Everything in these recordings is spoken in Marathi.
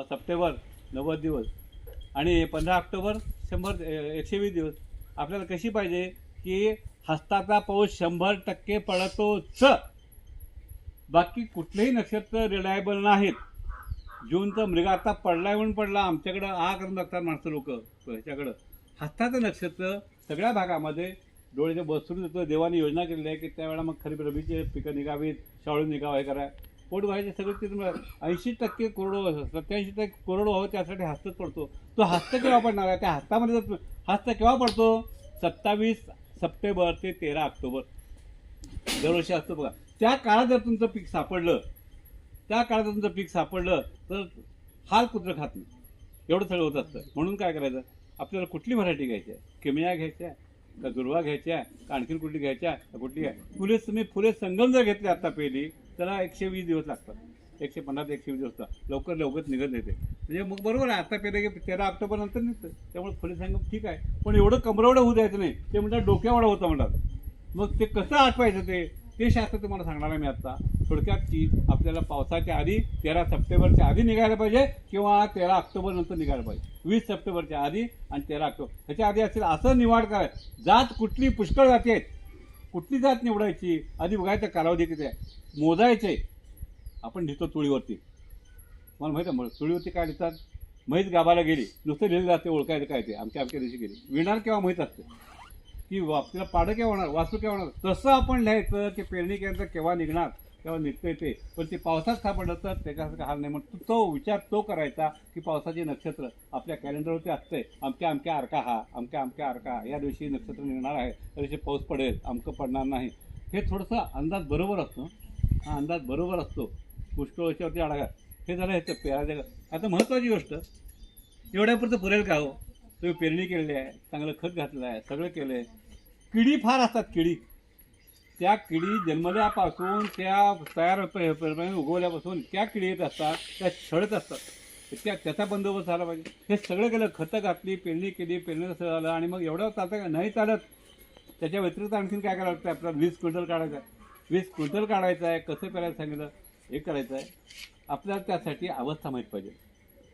सप्टेंबर नव्वद दिवस. आणि पंधरा ऑक्टोबर शंभर एकशे वीस दिवस. आपल्याला कशी पाहिजे की हस्ताचा पाऊस शंभर टक्के पडतोच. बाकी कुठलेही नक्षत्र रिलायबल नाहीत. जूनचा मृग आता पडलाय म्हणून पडला. आमच्याकडं आ करून बघतात माणसं लोक. ह्याच्याकडं. हस्ताचं नक्षत्र सगळ्या भागामध्ये डोळ्याच्या बसून येतो देवाने योजना केलेली आहे की त्यावेळेला मग खरीप रबीचे पिकं निघावीत शाळू निघावं हे करा. पोट व्हायचे सगळं तिथं ऐंशी टक्के कोरडो सत्याऐंशी टक्के कोरडो व्हावं त्यासाठी हस्तच पडतो. तो हस्त केव्हा पडणार आहे? त्या हस्तामध्ये जर हस्त केव्हा पडतो? सत्तावीस सप्टेंबर ते तेरा ऑक्टोबर. दरवर्षी असतो बघा. त्या काळात जर तुमचं पीक सापडलं त्या काळात तुमचं पीक सापडलं तर हाल कुत्र खात नाही. एवढं सगळं होत असतं. म्हणून काय करायचं? आपल्याला कुठली व्हरायटी घ्यायची आहे? किमया घ्यायच्या का दुर्वा घ्यायच्या का आणखीन कुठली घ्यायच्या का कुठली आहे? फुले तुम्ही फुले संगम जर घेतले आता पहिली त्याला एकशे वीस दिवस लागतात. एकशे पन्नास एकशे वीस दिवस लागतात. लवकर लवकर निघत येते म्हणजे मग बरोबर आहे आता पेरे की तेरा ऑक्टोबर नंतर निघतं. त्यामुळे फुले संगम ठीक आहे. पण एवढं कमरवडं होऊ द्यायचं नाही. ते म्हणतात डोक्यावडं होतं म्हणतात. मग ते कसं आठवायचं ते? ते शास्त्र तुम्हाला सांगणार आहे मी आता. थोडक्यात की आपल्याला पावसाच्या आधी तेरा सप्टेंबरच्या आधी निघायला पाहिजे किंवा तेरा ऑक्टोबर नंतर निघायला पाहिजे. वीस सप्टेंबरच्या आधी आणि तेरा ऑक्टोबर. ह्याच्या आधी असेल असं निवाड काय जात कुठली पुष्कळ जाती आहेत. कुठली जात निवडायची? आधी बघायचं कालावधी किती आहे. मोजायचे. आपण लिहितो तुळीवरती मला माहिती आहे मग तुळीवरती काय लिहितात? म्हैस गाबाला गेली. नुसतं लिहिलं जाते ओळखायचं काय ते. आमच्या आमच्या दिवशी गेली. विणार केव्हा माहीत असते? की आपल्याला पाडं केव्हा होणार? वास्तू केव्हा होणार? तसं आपण लिहायचं की पेरणी केंद्र केव्हा निघणार? केव्हा निघते ते. पण ते पावसात सापडलं तर त्याच्यासारखं हाल नाही. म्हणून तो विचार तो करायचा की पावसाचे नक्षत्र आपल्या कॅलेंडरवरती असते अमक्या अमक्या अर्का हा अमक्या अमक्या अर्का या दिवशी नक्षत्र निघणार आहे. त्या दिवशी पाऊस पडेल अमकं पडणार नाही. हे थोडंसं अंदाज बरोबर असतो. हा अंदाज बरोबर असतो. पुष्कळ वर्षावरती अडगा हे झालं ह्याचं पेरायचं. आता महत्त्वाची गोष्ट एवढ्यापुरतं पुरेल का हो? तुम्ही पेरणी केलेली आहे चांगलं खत घातलं आहे सगळं केलं आहे किडी फार असतात किडी. त्या किडी जन्मल्यापासून त्या तयार प- उगवल्यापासून त्या किडी येत असतात त्या छळत असतात. त्या त्याचा बंदोबस्त झाला पाहिजे. हे सगळं केलं खतं घातली पेरणी केली पेरणी सगळं झालं आणि मग एवढं चालतं का? नाही चालत. त्याच्या व्यतिरिक्त आणखीन काय करावं लागतं? आपल्याला वीस क्विंटल काढायचं आहे. वीस क्विंटल काढायचं आहे कसं करायचं सांगितलं? हे करायचं आहे. आपल्याला त्यासाठी अवस्था माहीत पाहिजे.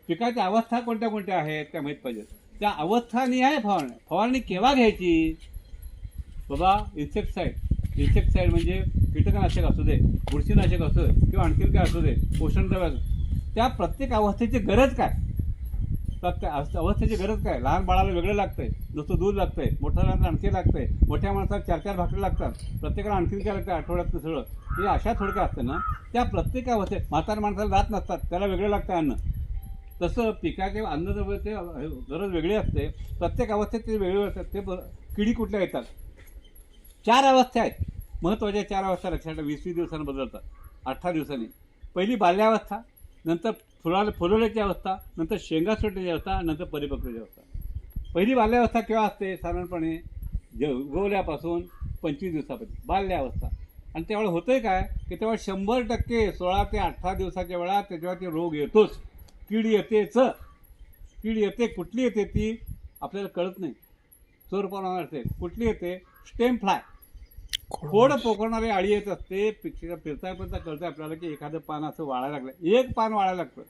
पिकाच्या अवस्था कोणत्या कोणत्या आहेत त्या माहीत पाहिजेत त्या अवस्थानी आहे फवारणी. फवारणी केव्हा घ्यायची? बाबा इन्सेक्टसाईड इन्सेक्टसाईड म्हणजे कीटकनाशक असू दे बुरशीनाशक असू दे किंवा आणखीन काय असू दे पोषण द्रव्य असू दे. त्या प्रत्येक अवस्थेची गरज काय? प्रत्येक अवस्थेची गरज काय? लहान बाळाला वेगळं लागतंय नुसतं दूध लागतंय मोठ्या लहान आणखी लागतंय मोठ्या माणसाला चार चार भाकरी लागतात प्रत्येकाला आणखीन काय लागतं आठवड्यात सगळं. हे अशा थोडक्या असतं ना त्या प्रत्येक अवस्थेत म्हातार माणसाला जात नसतात त्याला वेगळं लागतं अन्न. तसं पिकाचे ते गरज वेगळी असते प्रत्येक अवस्थेत ते वेगळे असतात ते किडी कुठल्या येतात? चार अवस्था आहेत. महत्त्वाच्या चार अवस्था लक्षात ठेवा. वीस वीस दिवसांनी बदलतात. अठरा दिवसांनी. पहिली बाल्यावस्था नंतर फुलाला फुलवल्याची अवस्था नंतर शेंगा सुटण्याची अवस्था नंतर परिपक्वची अवस्था. पहिली बाल्यावस्था केव्हा असते? साधारणपणे ज उगवल्यापासून पंचवीस दिवसापर्यंत. बाल्यावस्था. आणि त्यावेळेला आहे काय? की तेव्हा शंभर टक्के सोळा ते अठरा दिवसाच्या वेळा त्याच्यावरती रोग येतोच. कीड येतेच. कीड येते कुठली येते ती आपल्याला कळत नाही. स्वरूपाला असते कुठली येते? स्टेम फ्लाय खोड पोकळणारी आळी येत असते पिक्चर फिरता फिरता कळतं आपल्याला की एखादं पान असं वाळायला लागलं. एक पान वाळायला लागतं.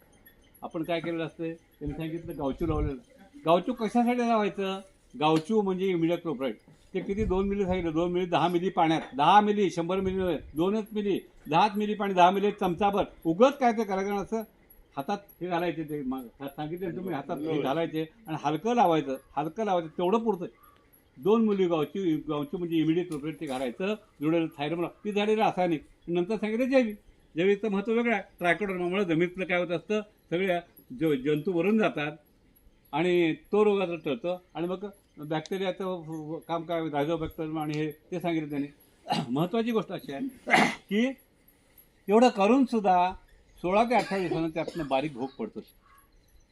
आपण काय केलेलं असते? त्यांनी सांगितलं गावचू लावलेलं. गावचू कशासाठी लावायचं? गावचू म्हणजे इमिडिएट क्लोप्राईड ते किती? दोन मिली सांगितलं. दोन मिली दहा मिली पाण्यात. दहा मिली शंभर मिली दोनच मिली दहाच मिली पाणी दहा मिली चमचाभर. उगत काय ते करायचं असं? हातात हे घालायचे ते. मग सांगितलं तुम्ही हातात घालायचे आणि हलकं लावायचं. हलकं लावायचं. तेवढं पुरतं. दोन मुली गावची गावची म्हणजे इमिडिएट प्रोपरेट ते घालायचं जुळेल थायरमला ती झाली रासायनिक. नंतर सांगितलं जैविक. जैविकचं महत्त्व वेगळं आहे. ट्रायकोडर्मामुळे जमिनीतलं काय होत असतं? सगळ्या ज जंतू वरून जातात आणि तो रोगाचं टळतं. आणि मग बॅक्टेरियाचं काम काय रायझोबॅक्टेरियम आणि हे ते सांगितलं त्यांनी. महत्त्वाची गोष्ट अशी आहे की एवढं करूनसुद्धा सोळा ते अठरा दिवसानं त्यातनं बारीक भोग पडतो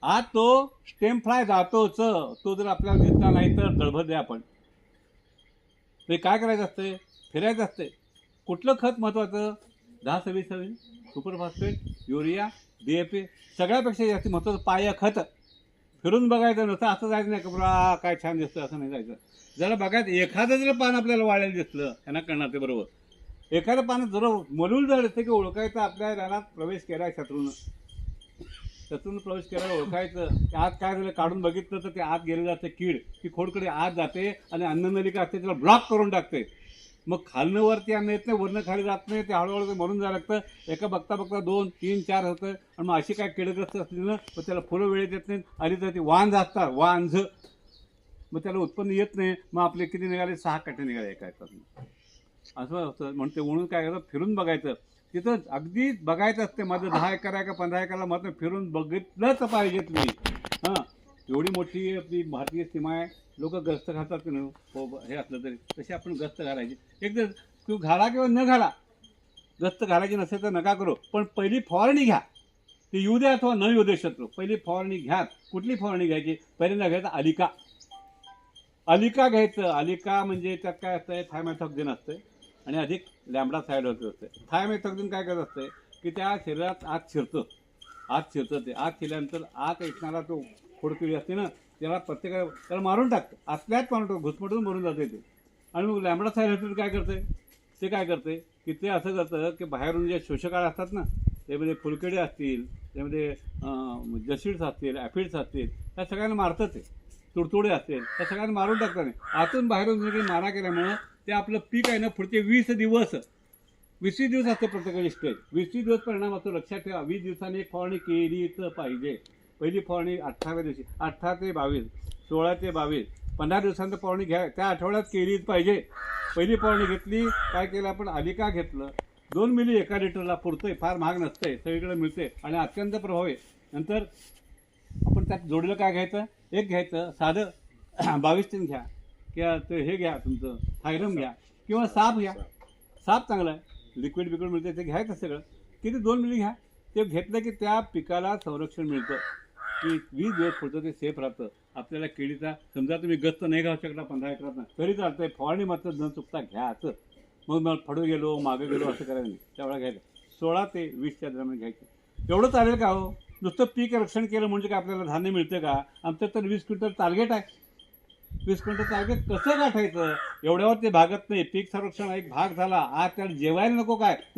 आज तो स्टेम फ्लाय जातोच. तो जर आपल्याला दिसला नाही तर दळभर द्या आपण. ते काय करायचं असते फिरायचं असते कुठलं खत महत्त्वाचं दहा सव्वीस सव्वीस superphosphate urea D A P सगळ्यापेक्षा जास्त महत्त्वाचं पाया खत. फिरून बघायचं नसतं असं जायचं नाही का काय छान दिसतं असं नाही जायचं. जरा बघायचं एखादं जर पान आपल्याला वाढायला दिसलं यांना कळणार ते बरोबर. एखादं पान जर मलूल जर असतं की ओळखायचं आपल्या रानात प्रवेश केला शत्रूनं. त्यातून प्रवेश केल्यावर ओळखायचं. की आत काय झालं काढून बघितलं तर ते आत गेलेलं असते कीड. ती खोडकडे आत जाते आणि अन्ननलिका असते त्याला ब्लॉक करून टाकते. मग खालनं वरती अन्न येत नाही वरनं खाली जात नाही ते हळूहळू ते मरून जायला लागतं. एका बघता बघता दोन तीन चार होतं. आणि मग अशी काय किडग्रस्त असली ना मग त्याला फुलं वेळेत येत नाहीत. आली तर ती वांज असतात वांझ मग त्याला उत्पन्न येत नाही. मग आपले किती निघाले? सहा काठे निघाले एका असं असतं म्हणून ते म्हणून काय करायचं फिरून बघायचं. तिथं अगदी बघायचं असते माझं दहा एकर आहे का पंधरा एकरला मात्र फिरून बघितलंच पाहिजे तुम्ही हां एवढी मोठी आपली भारतीय सीमा आहे. लोक गस्त घालतात की हो हे असलं तरी. तशी आपण गस्त घालायची एकदा तू घाला किंवा न घाला गस्त घालायची नसेल तर नका करू. पण पहिली फवारणी घ्या. ती येऊ द्या अथवा न येऊ दे शत्रू. पहिली फवारणी घ्या. कुठली फवारणी घ्यायची? पहिल्यांदा घ्यायचं अलिका अलिका घ्यायचं. अलिका म्हणजे त्यात काय असतं थायमॅथॉक्झिन असतं आणि अधिक लॅम्बडा सायडोसिस असते थायमेथॉक्झिन काय करत असते की त्या शरीरात आत शिरतं. आत शिरतं ते. आत शिरल्यानंतर आत ऐकणारा तो खोडकिळी असते ना त्याला प्रत्येकाला त्याला मारून टाकतं. आतल्याच मारून टाकतो. घुसमटून मरून जाते ते. आणि मग लॅम्बडा थायरॉइड काय करते ते काय करते की ते असं करतं की बाहेरून जे शोषकाळ असतात ना त्यामध्ये फुलकेडे असतील त्यामध्ये अं, जशीड्स असतील ॲफिड्स असतील त्या सगळ्यांना मारतं ते. तुडतुडे असतील. त्या सगळ्यांना मारून टाकतात नाही आतून बाहेरून जे काही मारा केल्यामुळं ते आपलं पीक आहे ना पुढचे वीस दिवस वीस दिवस असतं प्रत्येकाची स्टेज वीस दिवस परिणाम असतो लक्षात ठेवा. वीस दिवसांनी एक फवारणी केलीच पाहिजे. पहिली फवारणी अठराव्या दिवशी अठरा ते बावीस सोळा ते बावीस पंधरा दिवसांत फवारणी घ्या. त्या आठवड्यात केलीच पाहिजे. पहिली फवारणी घेतली काय केलं आपण? अलिका घेतलं. दोन मिली एका लिटरला पुरतंय फार महाग नसतंय सगळीकडे मिळते आणि अत्यंत प्रभावी नंतर आपण त्यात जोडलं काय घ्यायचं? एक घ्यायचं साधं बावीस तीन घ्या. किंवा ते हे घ्या तुमचं थायरम घ्या किंवा साप घ्या. साप. चांगला आहे. लिक्विड बिक्विड मिळते ते घ्यायचं सगळं. किती दोन मिली घ्या. ते घेतलं की त्या पिकाला संरक्षण मिळतं. की वीस दिवस पुढचं ते सेफ राहतं. आपल्याला केळीचा समजा तुम्ही गस्त नाही घालू शकता पंधरा एकरात तरी चालतंय. फवारणी मात्र न चुकता घ्यायचं मग मग फडू गेलो मागे गेलो असं करायचं नाही. त्यावेळेला घ्यायचं. सोळा ते वीसच्या दरम्यान घ्यायचं. एवढं चालेल का हो? नुसतं पीक रक्षण केलं म्हणजे काय आपल्याला धान्य मिळतं का? आमचं तर वीस क्विंटल टार्गेट आहे. वीस क्विंटल टार्गेट कसं गाठायचं? एवढ्यावर ते भागत नाही. पीक संरक्षण एक भाग झाला. आज त्याला जेवायला नको काय?